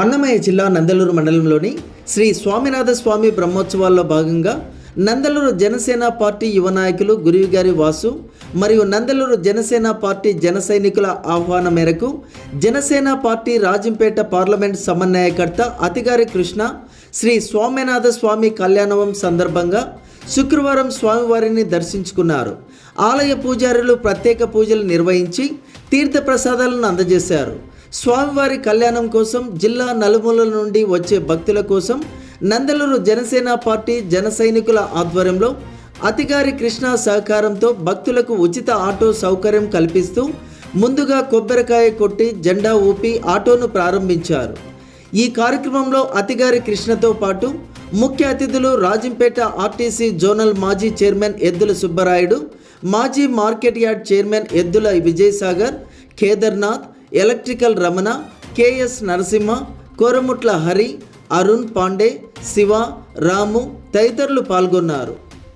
అన్నమయ్య జిల్లా నందలూరు మండలంలోని శ్రీ స్వామినాథ స్వామి బ్రహ్మోత్సవాల్లో భాగంగా నందలూరు జనసేన పార్టీ యువ నాయకులు గురువిగారి వాసు మరియు నందలూరు జనసేన పార్టీ జన సైనికుల ఆహ్వానం మేరకు జనసేన పార్టీ రాజంపేట పార్లమెంట్ సమన్వయకర్త అతిగారి కృష్ణ శ్రీ స్వామినాథ స్వామి కళ్యాణవం సందర్భంగా శుక్రవారం స్వామివారిని దర్శించుకున్నారు. ఆలయ పూజారులు ప్రత్యేక పూజలు నిర్వహించి తీర్థ ప్రసాదాలను అందజేశారు. స్వామివారి కళ్యాణం కోసం జిల్లా నలుమూలల నుండి వచ్చే భక్తుల కోసం నందలూరు జనసేన పార్టీ జన సైనికుల ఆధ్వర్యంలో అతిగారి కృష్ణ సహకారంతో భక్తులకు ఉచిత ఆటో సౌకర్యం కల్పిస్తూ ముందుగా కొబ్బరికాయ కొట్టి జెండా ఊపి ఆటోను ప్రారంభించారు. ఈ కార్యక్రమంలో అతిగారి కృష్ణతో పాటు ముఖ్య అతిథులు రాజంపేట ఆర్టీసీ జోనల్ మాజీ చైర్మన్ ఎద్దుల సుబ్బరాయుడు మాజీ market yard chairman Eddula Vijayasagar Kedarnath electrical Ramana KS Narasimha Koramutla Hari Arun Pandey Shiva Ramu తదితరులు పాల్గొన్నారు.